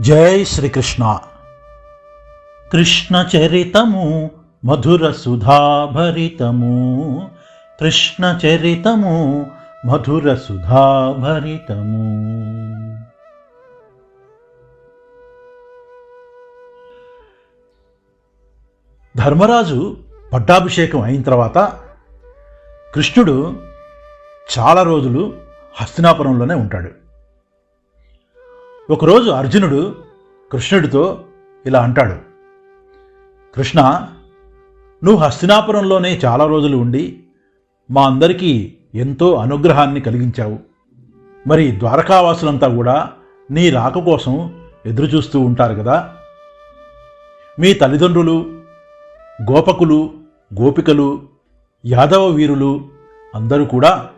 జై శ్రీకృష్ణ. కృష్ణ చరితము మధుర సుధాభరితము. కృష్ణ చరితము మధుర సుధాభరితము. ధర్మరాజు పట్టాభిషేకం అయిన తర్వాత కృష్ణుడు చాలా రోజులు హస్తినాపురంలోనే ఉంటాడు. ఒకరోజు అర్జునుడు కృష్ణుడితో ఇలా అంటాడు కృష్ణ నువ్వు హస్తినాపురంలోనే చాలా రోజులు ఉండి మా అందరికీ ఎంతో అనుగ్రహాన్ని కలిగించావు. మరి ద్వారకావాసులంతా కూడా నీ రాక కోసం ఎదురుచూస్తూ ఉంటారు కదా. మీ తల్లిదండ్రులు గోపకులు గోపికలు యాదవ వీరులు అందరూ కూడా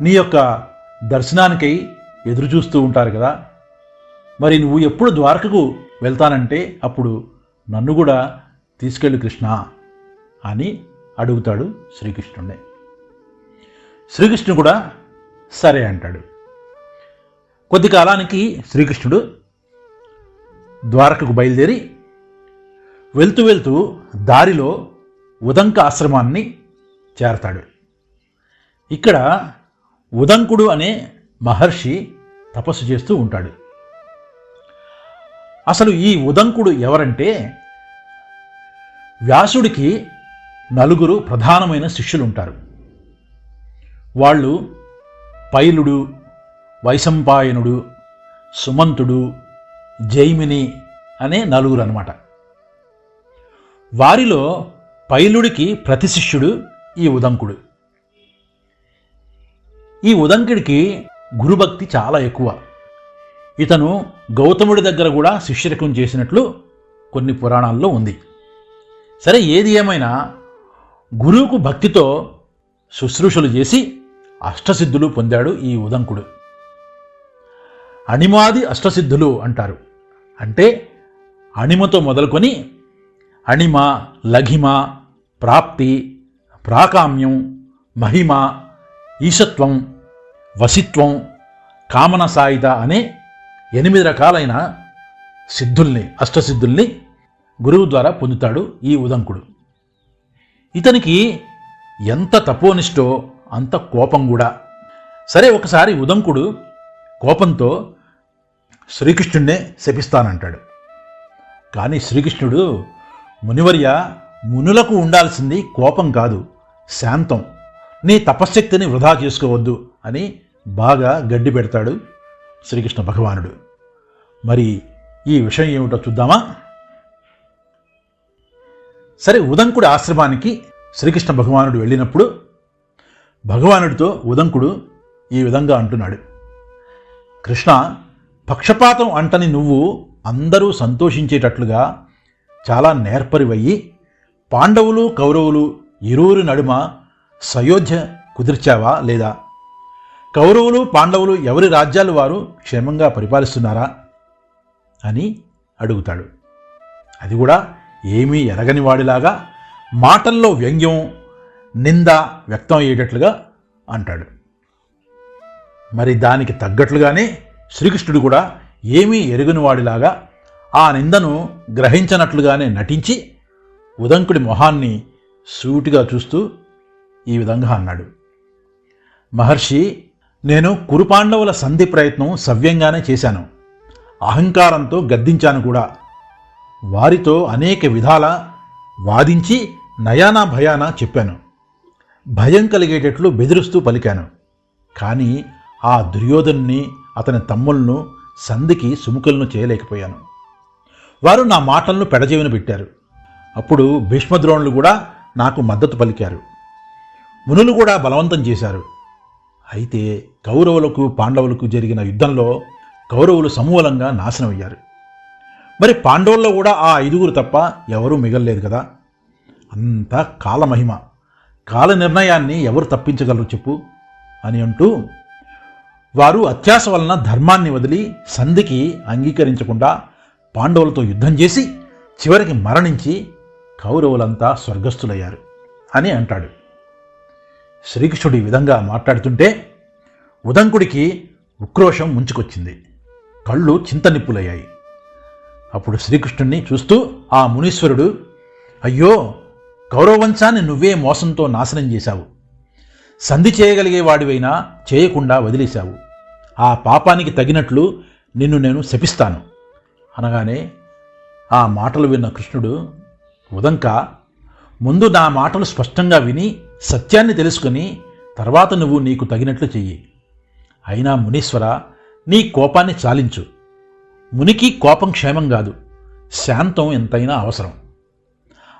నీ యొక్క దర్శనానికై ఎదురుచూస్తూ ఉంటారు కదా. మరి నువ్వు ఎప్పుడు ద్వారకకు వెళ్తానంటే అప్పుడు నన్ను కూడా తీసుకెళ్ళు కృష్ణ అని అడుగుతాడు శ్రీకృష్ణుడిని శ్రీకృష్ణుడు కూడా సరే అంటాడు. కొద్ది కాలానికి శ్రీకృష్ణుడు ద్వారకకు బయలుదేరి వెళ్తూ వెళ్తూ దారిలో ఉదంక ఆశ్రమాన్ని చేరతాడు. ఇక్కడ ఉదంకుడు అనే మహర్షి తపస్సు చేస్తూ ఉంటాడు. అసలు ఈ ఉదంకుడు ఎవరంటే వ్యాసుడికి నలుగురు ప్రధానమైన శిష్యులు ఉంటారు వాళ్ళు పైలుడు వైశంపాయనుడు సుమంతుడు జైమిని అనే నలుగురు అనమాట వారిలో పైలుడికి ప్రతి శిష్యుడు ఈ ఉదంకుడు. ఈ ఉదంకుడికి గురుభక్తి చాలా ఎక్కువ. ఇతను గౌతముడి దగ్గర కూడా శిష్యరికం చేసినట్లు కొన్ని పురాణాల్లో ఉంది. సరే ఏది ఏమైనా గురువుకు భక్తితో శుశ్రూషలు చేసి అష్టసిద్ధులు పొందాడు ఈ ఉదంకుడు. అణిమాది అష్టసిద్ధులు అంటారు. అంటే అణిమతో మొదలుకొని అణిమ లఘిమ ప్రాప్తి ప్రాకామ్యం మహిమ ఈశత్వం వసిత్వం కామన సాయిత అనే ఎనిమిది రకాలైన సిద్ధుల్ని అష్టసిద్ధుల్ని గురువు ద్వారా పొందుతాడు ఈ ఉదంకుడు. ఇతనికి ఎంత తపోనిష్టో అంత కోపం కూడా. సరే ఒకసారి ఉదంకుడు కోపంతో శ్రీకృష్ణుడినే శపిస్తానంటాడు. కానీ శ్రీకృష్ణుడు మునివర్య మునులకు ఉండాల్సింది కోపం కాదు శాంతం. నీ తపశ్శక్తిని వృధా చేసుకోవద్దు అని బాగా గడ్డి పెడతాడు శ్రీకృష్ణ భగవానుడు. మరి ఈ విషయం ఏమిటో చూద్దామా? సరే ఉదంకుడి ఆశ్రమానికి శ్రీకృష్ణ భగవానుడు వెళ్ళినప్పుడు భగవానుడితో ఉదంకుడు ఈ విధంగా అంటున్నాడు. కృష్ణ పక్షపాతం అంటని నువ్వు అందరూ సంతోషించేటట్లుగా చాలా నేర్పరివయ్యి పాండవులు కౌరవులు ఇరువురు నడుమ సయోధ్య కుదిర్చావా లేదా? కౌరవులు పాండవులు ఎవరి రాజ్యాలు వారు క్షేమంగా పరిపాలిస్తున్నారా అని అడుగుతాడు. అది కూడా ఏమీ ఎరగని వాడిలాగా మాటల్లో వ్యంగ్యం నింద వ్యక్తం అయ్యేటట్లుగా అంటాడు. మరి దానికి తగ్గట్లుగానే శ్రీకృష్ణుడు కూడా ఏమీ ఎరుగని వాడిలాగా ఆ నిందను గ్రహించనట్లుగానే నటించి ఉదంకుడి మొహాన్ని సూటిగా చూస్తూ ఈ విధంగా అన్నాడు. మహర్షి నేను కురుపాండవుల సంధి ప్రయత్నం సవ్యంగానే చేశాను. అహంకారంతో గద్దించాను కూడా. వారితో అనేక విధాల వాదించి నయానా భయానా చెప్పాను. భయం కలిగేటట్లు బెదిరిస్తూ పలికాను. కానీ ఆ దుర్యోధన్ని అతని తమ్ములను సంధికి సుముఖులను చేయలేకపోయాను. వారు నా మాటలను పెడజేవిన పెట్టారు. అప్పుడు భీష్మద్రోణులు కూడా నాకు మద్దతు పలికారు. మునులు కూడా బలవంతం చేశారు. అయితే కౌరవులకు పాండవులకు జరిగిన యుద్ధంలో కౌరవులు సమూలంగా నాశనమయ్యారు. మరి పాండవుల్లో కూడా ఆ ఐదుగురు తప్ప ఎవరూ మిగల్లేదు కదా? అంతా కాలమహిమ కాల నిర్ణయాన్ని ఎవరు తప్పించగలరు చెప్పు అని అంటూ వారు అత్యాస వలన ధర్మాన్ని వదిలి సంధికి అంగీకరించకుండా పాండవులతో యుద్ధం చేసి చివరికి మరణించి కౌరవులంతా స్వర్గస్థులయ్యారు అని అంటాడు. శ్రీకృష్ణుడు ఈ విధంగా మాట్లాడుతుంటే ఉదంకుడికి ఉక్రోషం ముంచుకొచ్చింది. కళ్ళు చింతనిప్పులయ్యాయి. అప్పుడు శ్రీకృష్ణుణ్ణి చూస్తూ ఆ మునీశ్వరుడు అయ్యో కౌరవవంశాన్ని నువ్వే మోసంతో నాశనం చేశావు. సంధి చేయగలిగేవాడివైనా చేయకుండా వదిలేశావు. ఆ పాపానికి తగినట్లు నిన్ను నేను శపిస్తాను. అనగానే ఆ మాటలు విన్న కృష్ణుడు ఉదంక ముందు నా మాటలు స్పష్టంగా విని సత్యాన్ని తెలుసుకుని తర్వాత నువ్వు నీకు తగినట్లు చెయ్యి. అయినా మునీశ్వర నీ కోపాన్ని చాలించు. మునికి కోపం క్షేమం కాదు శాంతం ఎంతైనా అవసరం.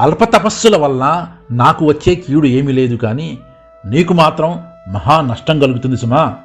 అల్పతపస్సుల వల్ల నాకు వచ్చే కీడు ఏమీ లేదు కానీ నీకు మాత్రం మహా నష్టం కలుగుతుంది సుమా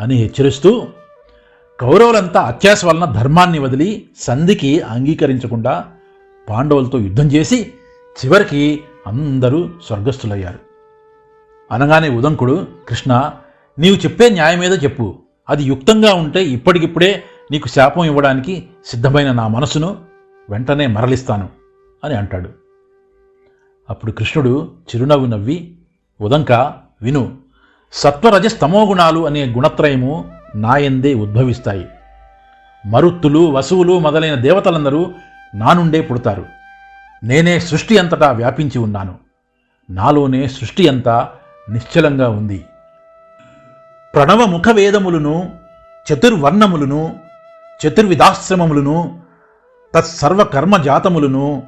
అని హెచ్చరిస్తూ కౌరవులంతా అత్యాశ వలన ధర్మాన్ని వదిలి సంధికి అంగీకరించకుండా పాండవులతో యుద్ధం చేసి చివరికి అందరూ స్వర్గస్థులయ్యారు. అనగానే ఉదంకుడు కృష్ణ నీవు చెప్పే న్యాయమేదో చెప్పు. అది యుక్తంగా ఉంటే ఇప్పటికిప్పుడే నీకు శాపం ఇవ్వడానికి సిద్ధమైన నా మనసును వెంటనే మరలిస్తాను అని అంటాడు. అప్పుడు కృష్ణుడు చిరునవ్వు నవ్వి ఉదంక విను. సత్వరజస్తమో గుణాలు అనే గుణత్రయము నాయందే ఉద్భవిస్తాయి. మరుత్తులు వసువులు మొదలైన దేవతలందరూ నా నుండే పుడతారు. నేనే సృష్టి అంతటా వ్యాపించి ఉన్నాను. నాలోనే సృష్టి అంతా నిశ్చలంగా ఉంది. ప్రణవ ముఖ వేదములను చతుర్వర్ణములను చతుర్విధాశ్రమములను తత్సర్వకర్మజాతములను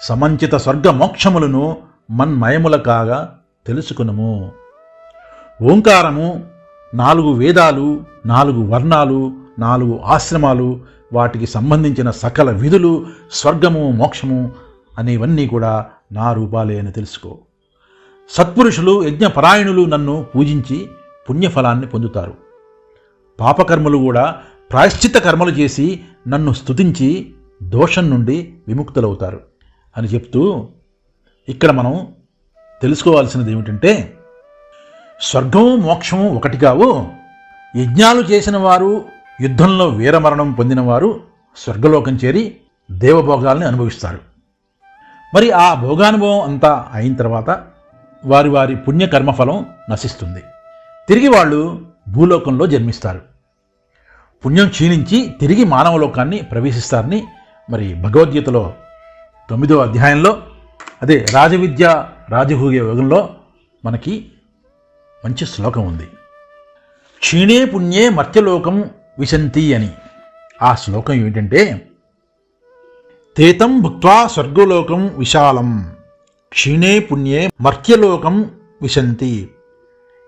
సమంచిత స్వర్గమోక్షములను మన్మయముల కాగా తెలుసుకునుము. ఓంకారము నాలుగు వేదాలు నాలుగు వర్ణాలు నాలుగు ఆశ్రమాలు వాటికి సంబంధించిన సకల విధులు స్వర్గము మోక్షము అనేవన్నీ కూడా నా రూపాలే అని తెలుసుకో. సత్పురుషులు యజ్ఞపరాయణులు నన్ను పూజించి పుణ్యఫలాన్ని పొందుతారు. పాపకర్మలు కూడా ప్రాయశ్చిత్త కర్మలు చేసి నన్ను స్తుతించి దోషం నుండి విముక్తులవుతారు అని చెప్తూ ఇక్కడ మనం తెలుసుకోవాల్సినది ఏమిటంటే స్వర్గం మోక్షము ఒకటి కావు. యజ్ఞాలు చేసిన వారు యుద్ధంలో వీరమరణం పొందినవారు స్వర్గలోకం చేరి దేవభోగాల్ని అనుభవిస్తారు. మరి ఆ భోగానుభవం అంతా అయిన తర్వాత వారి వారి పుణ్యకర్మఫలం నశిస్తుంది. తిరిగి వాళ్ళు భూలోకంలో జన్మిస్తారు. పుణ్యం క్షీణించి తిరిగి మానవలోకాన్ని ప్రవేశిస్తారని మరి భగవద్గీతలో తొమ్మిదో అధ్యాయంలో అదే రాజవిద్య రాజభూయ యోగంలో మనకి మంచి శ్లోకం ఉంది. క్షీణే పుణ్యే మర్త్యలోకం విశంతి అని. ఆ శ్లోకం ఏమిటంటే తేతం భుక్వా స్వర్గలోకం విశాలం క్షీణే పుణ్యే మర్త్యలోకం విశంతి.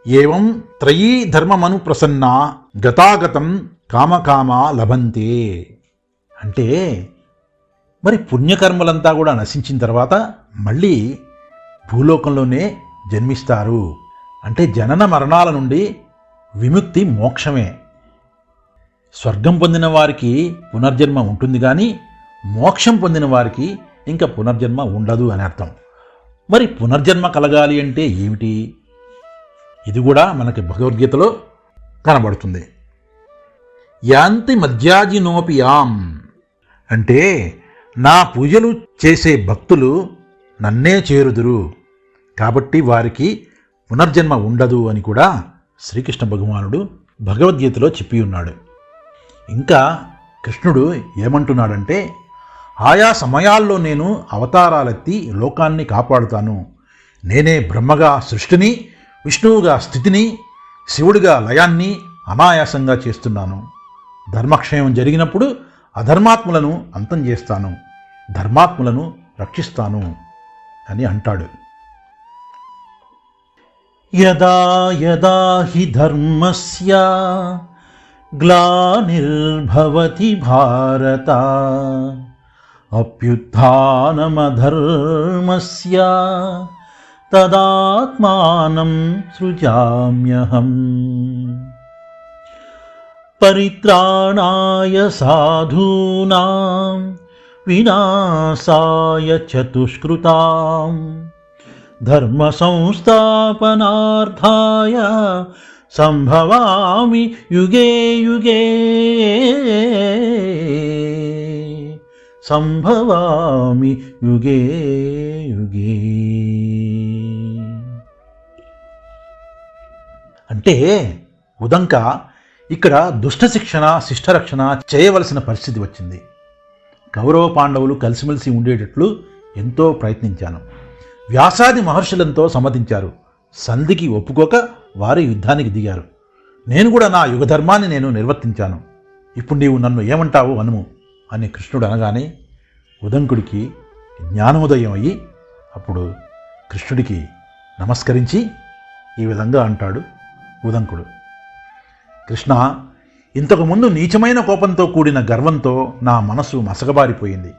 ఏవం త్రయీ ధర్మమను ప్రసన్న గతాగతం కామకామ లభంతే. అంటే మరి పుణ్యకర్మలంతా కూడా నశించిన తర్వాత మళ్ళీ భూలోకంలోనే జన్మిస్తారు. అంటే జనన మరణాల నుండి విముక్తి మోక్షమే. స్వర్గం పొందిన వారికి పునర్జన్మ ఉంటుంది కానీ మోక్షం పొందిన వారికి ఇంకా పునర్జన్మ ఉండదు అని అర్థం. మరి పునర్జన్మ కలగాలి అంటే ఏమిటి? ఇది కూడా మనకి భగవద్గీతలో కనబడుతుంది. యాంతి మధ్యాజినోపియాం అంటే నా పూజలు చేసే భక్తులు నన్నే చేరుదురు. కాబట్టి వారికి పునర్జన్మ ఉండదు అని కూడా శ్రీకృష్ణ భగవానుడు భగవద్గీతలో చెప్పి ఉన్నాడు. ఇంకా కృష్ణుడు ఏమంటున్నాడంటే ఆయా సమయాల్లో నేను అవతారాలెత్తి లోకాన్ని కాపాడుతాను. నేనే బ్రహ్మగా సృష్టిని విష్ణువుగా స్థితిని శివుడిగా లయాన్ని అనాయాసంగా చేస్తున్నాను. ధర్మక్షయం జరిగినప్పుడు అధర్మాత్ములను అంతం చేస్తాను. ధర్మాత్ములను రక్షిస్తాను అని అంటాడు. యదా యదా హి ధర్మస్య గ్లానిర్భవతి భారత అభ్యుత్నమధర్మస్య तदात्मानं सृजाम्यहम् परित्राणाय साधूनां विनाशाय चतुष्कृताम् धर्मसंस्थापनार्थाय सम्भवामि युगे युगे। सम्भवामि युगे युगे। అంటే ఉదంక ఇక్కడ దుష్ట శిక్షణ శిష్టరక్షణ చేయవలసిన పరిస్థితి వచ్చింది. కౌరవ పాండవులు కలిసిమెలిసి ఉండేటట్లు ఎంతో ప్రయత్నించాను. వ్యాసాది మహర్షులంతో సమ్మతించారు. సంధికి ఒప్పుకోక వారు యుద్ధానికి దిగారు. నేను కూడా నా యుగధర్మాన్ని నేను నిర్వర్తించాను. ఇప్పుడు నీవు నన్ను ఏమంటావు అనుము అని కృష్ణుడు అనగానే ఉదంకుడికి జ్ఞానోదయం అయ్యి అప్పుడు కృష్ణుడికి నమస్కరించి ఈ విధంగా అంటాడు. ఉదంకుడు. కృష్ణ ఇంతకుముందు నీచమైన కోపంతో కూడిన గర్వంతో నా మనసు మసకబారిపోయింది.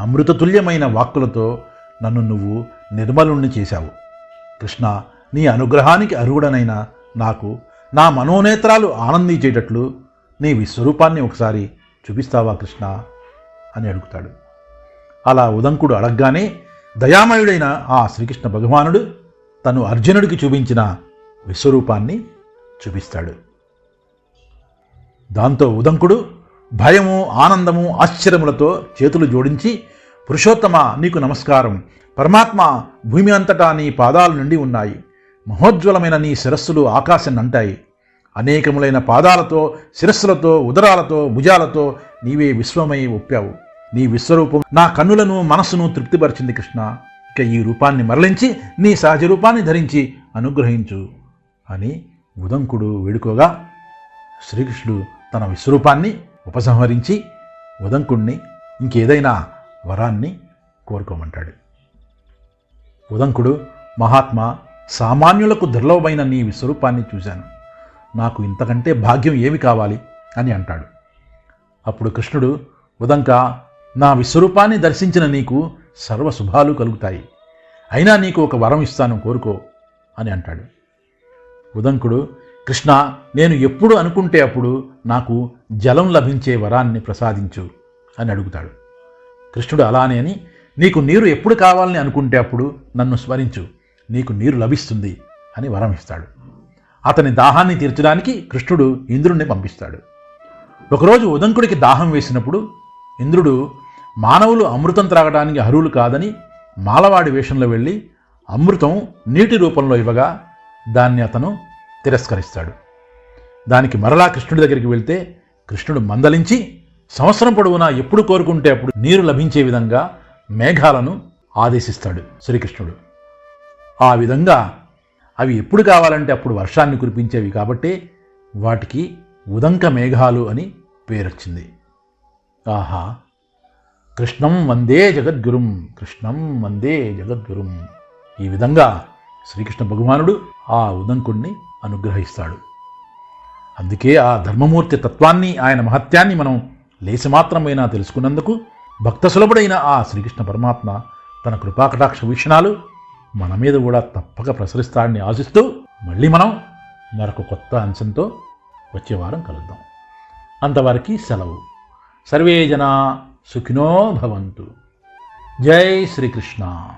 అమృతతుల్యమైన వాక్కులతో నన్ను నువ్వు నిర్మలుణ్ణి చేశావు. కృష్ణ నీ అనుగ్రహానికి అర్హుడనైనా నాకు నా మనోనేత్రాలు ఆనందించేటట్లు నీ విశ్వరూపాన్ని ఒకసారి చూపిస్తావా కృష్ణ? అని అడుగుతాడు. అలా ఉదంకుడు అడగగానే దయామయుడైన ఆ శ్రీకృష్ణ భగవానుడు తను అర్జునుడికి చూపించిన విశ్వరూపాన్ని చూపిస్తాడు. దాంతో ఉదంకుడు భయము ఆనందము ఆశ్చర్యములతో చేతులు జోడించి పురుషోత్తమ నీకు నమస్కారం. పరమాత్మ భూమి అంతటా నీ పాదాలు నిండి ఉన్నాయి. మహోజ్వలమైన నీ శిరస్సులు ఆకాశం అంటాయి అనేకములైన పాదాలతో శిరస్సులతో ఉదరాలతో భుజాలతో నీవే విశ్వమై ఒప్పావు. నీ విశ్వరూపం నా కన్నులను మనస్సును తృప్తిపరిచింది కృష్ణ. ఇక ఈ రూపాన్ని మరలించి నీ సహజ రూపాన్ని ధరించి అనుగ్రహించు. అని ఉదంకుడు వేడుకోగా శ్రీకృష్ణుడు తన విశ్వరూపాన్ని ఉపసంహరించి ఉదంకుణ్ణి ఇంకేదైనా వరాన్ని కోరుకోమంటాడు. ఉదంకుడు మహాత్మా సామాన్యులకు దుర్లభమైన నీ విశ్వరూపాన్ని చూశాను. నాకు ఇంతకంటే భాగ్యం ఏమి కావాలి? అని అంటాడు. అప్పుడు కృష్ణుడు ఉదంక నా విశ్వరూపాన్ని దర్శించిన నీకు సర్వ శుభాలు కలుగుతాయి. అయినా నీకు ఒక వరం ఇస్తాను కోరుకో అని అంటాడు. ఉదంకుడు కృష్ణ నేను ఎప్పుడు అనుకుంటే అప్పుడు నాకు జలం లభించే వరాన్ని ప్రసాదించు అని అడుగుతాడు. కృష్ణుడు అలానే అని నీకు నీరు ఎప్పుడు కావాలని అనుకుంటే అప్పుడు నన్ను స్మరించు నీకు నీరు లభిస్తుంది అని వరం ఇస్తాడు. అతని దాహాన్ని తీర్చడానికి కృష్ణుడు ఇంద్రుణ్ణి పంపిస్తాడు. ఒకరోజు ఉదంకుడికి దాహం వేసినప్పుడు ఇంద్రుడు మానవులు అమృతం త్రాగడానికి అర్హులు కాదని మాలవాడి వేషంలో వెళ్ళి అమృతం నీటి రూపంలో ఇవ్వగా దాన్ని అతను తిరస్కరిస్తాడు. దానికి మరలా కృష్ణుడి దగ్గరికి వెళ్తే కృష్ణుడు మందలించి సంవత్సరం పొడవునా ఎప్పుడు కోరుకుంటే అప్పుడు నీరు లభించే విధంగా మేఘాలను ఆదేశిస్తాడు శ్రీకృష్ణుడు. ఆ విధంగా అవి ఎప్పుడు కావాలంటే అప్పుడు వర్షాన్ని కురిపించేవి కాబట్టి వాటికి ఉదంక మేఘాలు అని పేరొచ్చింది. ఆహా! కృష్ణం వందే జగద్గురుం కృష్ణం వందే జగద్గురుం. ఈ విధంగా శ్రీకృష్ణ భగవానుడు ఆ ఉదంకుణ్ణి అనుగ్రహిస్తాడు. అందుకే ఆ ధర్మమూర్తి తత్వాన్ని ఆయన మహత్యాన్ని మనం లేశమాత్రమైనా తెలుసుకున్నందుకు భక్త సులభుడైన ఆ శ్రీకృష్ణ పరమాత్మ తన కృపాకటాక్ష వీక్షణాలు మన మీద కూడా తప్పక ప్రసరిస్తాడని ఆశిస్తూ మళ్ళీ మనం మరొక కొత్త అంశంతో వచ్చే వారం కలుద్దాం. అంతవరకు సెలవు. సర్వే జనా సుఖినో భవంతు. జై శ్రీకృష్ణ.